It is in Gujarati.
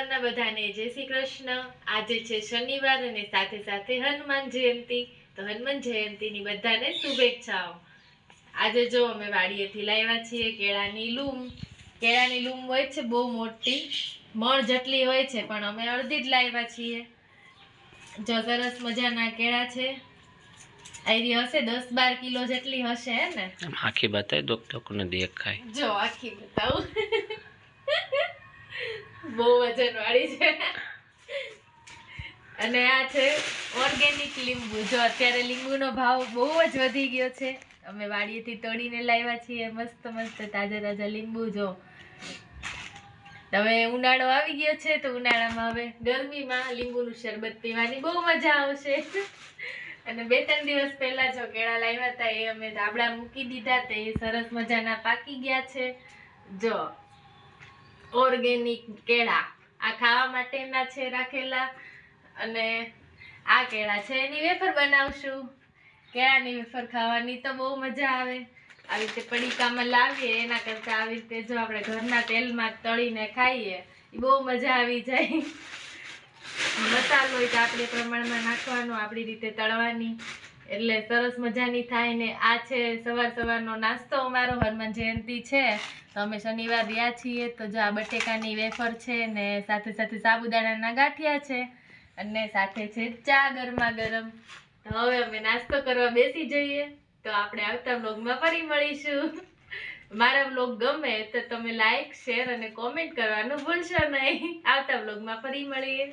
સવારના બધાને જય શ્રી કૃષ્ણ. આજે છે શનિવાર અને સાથે સાથે હનુમાન જયંતી. તો હનુમાન જયંતીની બધાને શુભેચ્છાઓ. આજે જો અમે વાડીએથી લાવ્યા છીએ કેળાની લૂમ. કેળાની લૂમ હોય છે બહુ મોટી મણ જેટલી હોય છે પણ અમે અડધી જ લાવ્યા છીએ. જો સરસ મજાના કેળા છે. આયરી હશે દસ બાર કિલો જેટલી હશે હે ને? આખી બતાવી દો લોકોને દેખાય. જો આખી બતાવું. બહુ વજન વાળી છે. અને આ છે ઓર્ગેનિક લીંબુ. જો અત્યારે લીંબુનો ભાવ બહુ જ વધી ગયો છે. અમે વાડીએથી તોડીને લાવ્યા છીએ. મસ્ત મસ્ત, તાજા તાજા લીંબુ, જો. તમે ઉનાળો આવી ગયો છે તો ઉનાળામાં હવે ગરમીમાં લીંબુનું શરબત પીવાની બહુ મજા આવશે. અને બે, ત્રણ દિવસ પહેલા જો કેળા લાવ્યા હતા, એ અમે ધાબળા મૂકી દીધા તે સરસ મજાના પાકી ગયા છે. જો ઓર્ગેનિક કેળા. આ ખાવા માટેના છે રાખેલા અને આ કેળા છે. એની વેફર બનાવશું. કેળાની વેફર ખાવાની તો બહુ મજા આવે. આવી રીતે પડીકામાં લાવીએ. એના કરતાં આવી રીતે જો આપણે ઘરના તેલમાં તળીને ખાઈએ એ બહુ મજા આવી જાય. મસાલો હોય તો આપણે પ્રમાણમાં નાખવાનો, આપણી રીતે તળવાની. એટલે સરસ મજાની થાય ને આ છે સવાર સવારનો નાસ્તો અમારો, હનુમાન જયંતી છે. તો અમે શનિવાર રહ્યા છીએ, તો જો આ બટેકાની વેફર છે ને સાથે સાથે સાબુદાણાના ગાંઠિયા છે અને સાથે છે ચા ગરમા ગરમ. તો હવે અમે નાસ્તો કરવા બેસી જઈએ. તો આપણે આવતા બ્લોગમાં ફરી મળીશું. મારા બ્લોગ ગમે તો તમે લાઈક શેર અને કોમેન્ટ કરવાનું ભૂલશો નહીં. આવતા બ્લોગમાં ફરી મળીએ.